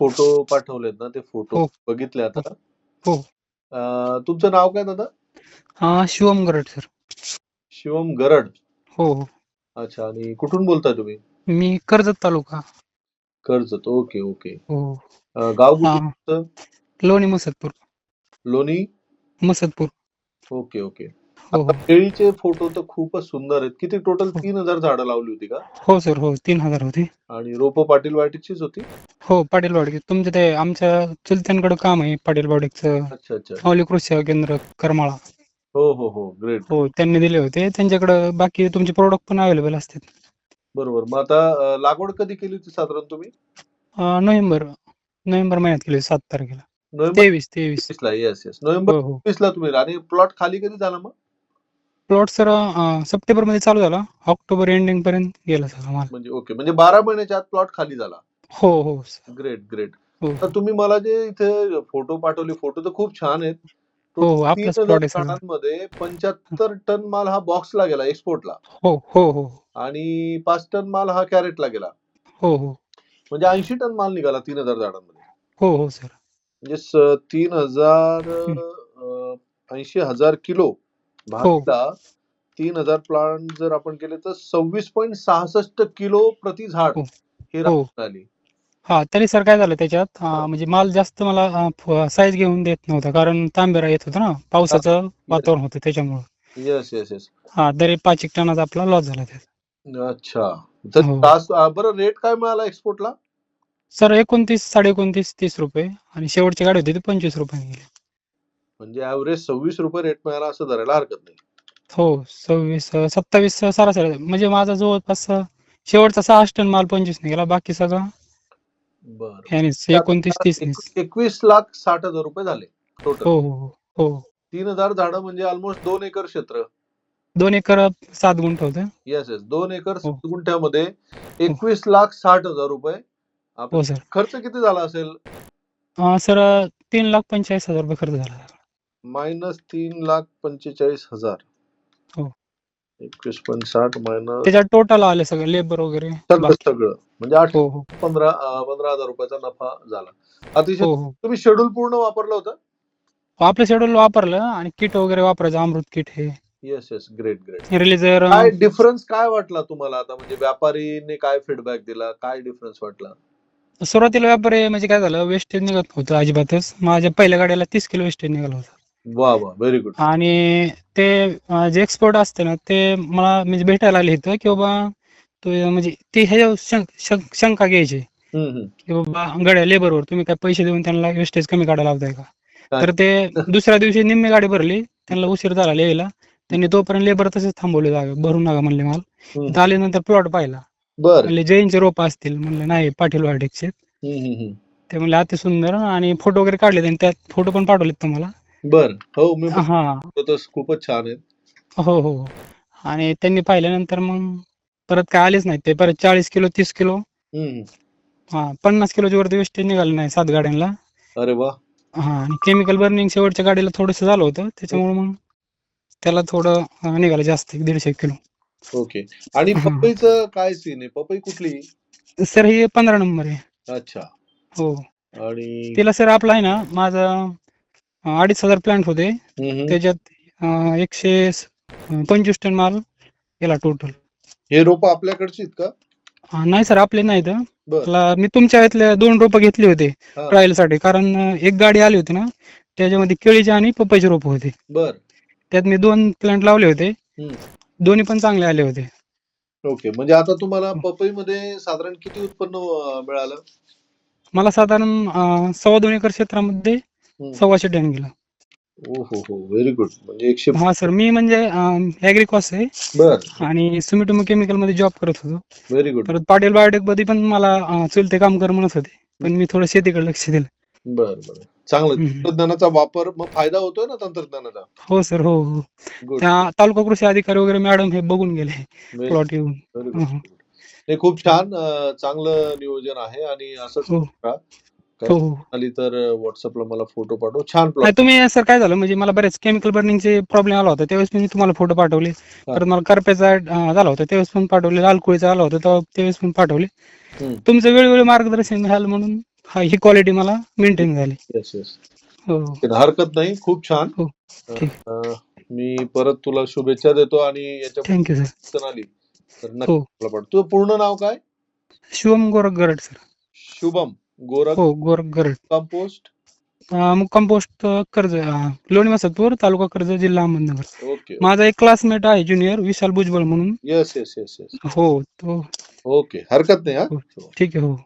Photo पाठवलेत ना ते photo हो. बघितले आता. हो. अं, तुमचं नाव काय दादा? हा शिवम गरड सर. शिवम गरड. हो हो. अच्छा आणि कुठून बोलताय तुम्ही? मी कर्जत तालुका. Karjat okay okay. हो. अं, गाव हा. लोणी मसदपूर. लोणी? मसदपूर. Okay okay. केळीचे फोटो तर खूपच सुंदर आहेत. किती टोटल हो. तीन हजार झाडं लावली होती का? हो सर हो तीन हजार होते. आणि रोपं पाटील वाटीचीच होती? हो पाटील वाडगे तुमच्या ते आमच्या चुलत्यांकडे काम आहे पाटील वाडगेचं अच्छा अच्छा. माऊली कृषी सेवा केंद्र करमाळा. हो हो हो. ग्रेट हो त्यांनी दिले होते. त्यांच्याकडे बाकी तुमचे प्रोडक्ट पण अवेलेबल असतात. बरोबर. मग आता अं, लागवड कधी केली होती साधारण तुम्ही? अं, नोव्हेंबर. नोव्हेंबर महिन्यात केले सात तारखेला. नोव्हेंबर तेवीस तेवीस. ला येस येस नोव्हेंबर हो हो. वीस ला तुम्ही. आणि प्लॉट खाली कधी झाला मग? प्लॉट सर सप्टेंबरमध्ये चालू झाला. ऑक्टोबर एंडिंग पर्यंत गेला सर माल म्हणजे ओके. म्हणजे बारा महिन्याच्या आत प्लॉट खाली झाला. हो हो. Great great. हो. तर तुम्ही मला जे इथे फोटो पाठवले फोटो तर खूप छान आहेत. हो, हो, तीन आपलाच हजार plot आहे सगळा. झाडांमध्ये पंच्याहत्तर टन माल हा बॉक्सला गेला एक्सपोर्टला हो हो हो. आणि पाच टन माल हा कॅरेटला गेला. हो हो. म्हणजे ऐंशी टन माल निघाला तीन हजार झाडांमध्ये. हो हो सर. म्हणजे स- तीन हजार ऐंशी हजार किलो हो. तीन हजार प्लांट जर आपण केले तर सव्वीस पॉईंट सहासष्ट किलो प्रति झाड हो. हे हो. राहून आली. हा तरी सर काय झालं त्याच्यात? अं, म्हणजे माल जास्त मला साईज घेऊन देत नव्हता कारण तांबेरा येत होता ना पावसाचं वातावरण होतं त्याच्यामुळं. येस येस येस हा तरी पाच एक टनाचा आपला लॉस झाला त्यात. अच्छा. तर हो. तास अं, बरं रेट काय मिळाला एक्सपोर्टला सर एकोणतीस साडे एकोणतीस तीस रुपये आणि शेवटची गाडी होती ती पंचवीस रुपये गेली. म्हणजे ऍव्हरेज सव्वीस रुपये रेट मिळाला असं धरायला हरकत नाही. हो सव्वीस सत्तावीस सरासरी म्हणजे माझा जवळपास शेवटचा सहा टन माल पंचवीस ने गेला बाकी सगळं बरं. एकोणतीस तीस एक- एकवीस लाख साठ हजार रुपये झाले टोटल हो हो हो हो. तीन हजार झाडं म्हणजे ऑलमोस्ट दोन एकर क्षेत्र. दोन एकर सात गुंठ होतं. येस येस दोन एकर हो. सात गुंठ्यामध्ये एकवीस लाख साठ हजार रुपये. आपला हो सर. खर्च किती झाला असेल? सर तीन लाख पंचेचाळीस हजार रुपये खर्च झाला. मायनस तीन लाख पंचेचाळीस हजार. हो. एकवीस पॉईंट साठ मायनस त्याच्यात टोटल आले सगळं लेबर वगैरे सगळं बाकी. सगळं. म्हणजे आठ हो हो. पंधरा अं, पंधरा हजार रुपयाचा नफा झाला. अतिशय हो हो. तुम्ही शेड्यूल पूर्ण वापरलं होतं? आपलं शेड्यूल वापरलं आणि किट वगैरे वापरायचं अमृत किट हे. येस येस ग्रेट ग्रेट रिलीजर काय डिफरन्स काय वाटला तुम्हाला आता? म्हणजे व्यापारीने काय फीडबॅक दिला? काय डिफरन्स वाटला? सुरुवातीला व्यापारी म्हणजे काय झालं वेस्टेज निघत नव्हतं अजिबातच. माझ्या पहिल्या गाडीला तीस किलो वेस्टेज निघालं होतं. वा वा व्हेरी गुड आणि ते अं, जे एक्सपोर्ट असते ना ते मला म्हणजे भेटायला आले इथं की बाबा तो म्हणजे ते ह्याच्यावर शंक- घ्यायची. की बाबा गड्या लेबरवर तुम्ही काय पैसे देऊन त्यांना वेस्टेज कमी काढायला लावताय का? तर ते दुसऱ्या दिवशी निम्मी गाडी भरली त्यांना उशीर झाला यायला त्यांनी तोपर्यंत लेबर तसेच थांबवले जागा भरून नका म्हणले माल. हम्म. इथं आल्यानंतर प्लॉट पाहिला. बर. म्हणले जैनचे रोप असतील. म्हणलं नाही पाटील वार्डेकचे ते म्हणले अति सुंदर आणि फोटो वगैरे काढले त्यांनी त्यात फोटो पण पाठवलेत तुम्हाला. बर. हो मी हा. खूपच छान आहेत हो हो. आणि त्यांनी पाहिल्यानंतर मग परत काय आलेच नाही. ते परत चाळीस किलो तीस किलो. हम्म. हा पन्नास किलोच्या वरती वेस्टेज निघाले नाही सात गाड्यांना. अरे वा. हा आणि केमिकल बर्निंग शेवटच्या गाडीला थोडंसं झालं होतं. त्याच्यामुळे मग त्याला थोडं अं, निघालं जास्त एक दीडशे किलो. ओके. आणि हा. पपईचं काय सीन आहे? पपई कुठली? सर हे पंधरा नंबर आहे. अच्छा. हो. आणि तिला सर आपला आहे ना माझा अडीच हजार प्लांट होते. त्याच्यात एकशे पंचवीस टन माल गेला टोटल हे रोप आपल्याकडची का? नाही सर आपले नाहीत. मी तुमच्या इथल्या दोन रोपं घेतली होते. ट्रायलसाठी कारण एक गाडी आली होती ना त्याच्यामध्ये केळीचे आणि पपईचे रोप होते. बर. त्यात मी दोन प्लांट लावले होते. दोन्ही पण चांगले आले होते. ओके. म्हणजे आता तुम्हाला पपईमध्ये साधारण किती उत्पन्न मिळालं? मला साधारण सव्वा दोन एकर क्षेत्रामध्ये. सव्वाशे टन गेलं ओ हो हो व्हेरी गुड म्हणजे एकशे हा सर मी म्हणजे ऍग्रिकॉस आहे. बर. आणि सुमिटोमो केमिकलमध्ये जॉब करत होतो. व्हेरी गुड परत पाटील बायोटेकमध्ये पण मला अं, चुलते काम कर म्हणत होते. पण मी थोडं शेतीकडे लक्ष दिलं. बर बर. चांगलं. हम्म. तंत्रज्ञानाचा वापर मग फायदा होतोय ना तंत्रज्ञानाचा हो सर हो हो. गुड त्या तालुका कृषी अधिकारी वगैरे मॅडम हे बघून गेले. प्लॉट येऊन. हं, हं. हे खूप छान अं, चांगलं नियोजन आहे. आणि असंच हो. करा. हो हो. आली तर व्हॉट्सअपला मला फोटो पाठव. छान प्लॉट नाही तुम्ही सर काय झालं? म्हणजे मला बरेच केमिकल बर्निंगचे प्रॉब्लेम आला होता. त्यावेळेस मी तुम्हाला फोटो पाठवले. परत मला करप्याचा अं, झाला होता. त्यावेळेस पण पाठवले. लालकोळीचा आला होता तेव्हा त्यावेळेस पण पाठवले. हम्म. तुमचं वेळोवेळी मार्गदर्शन मिळालं म्हणून हा ही क्वालिटी मला मेंटेन झाली. येस येस हो. हरकत नाही. खूप छान. हो, ठीक. अं, मी परत तुला शुभेच्छा देतो आणि याच्या थँक्यू सर अडचण आली. तर नक्की हो मला पाठव. तुझं पूर्ण नाव काय? शिवम गोरख गरड सर शुभम. गोरख हो कंपोस्ट? अं, मुक्काम पोस्ट कर्ज लोणी मसदपूर तालुका कर्ज जिल्हा अहमदनगर. ओके माझा एक क्लासमेट आहे ज्युनियर विशाल भुजबळ म्हणून. येस येस येस येस हो तो ओके हरकत नाही हा ठीक आहे हो.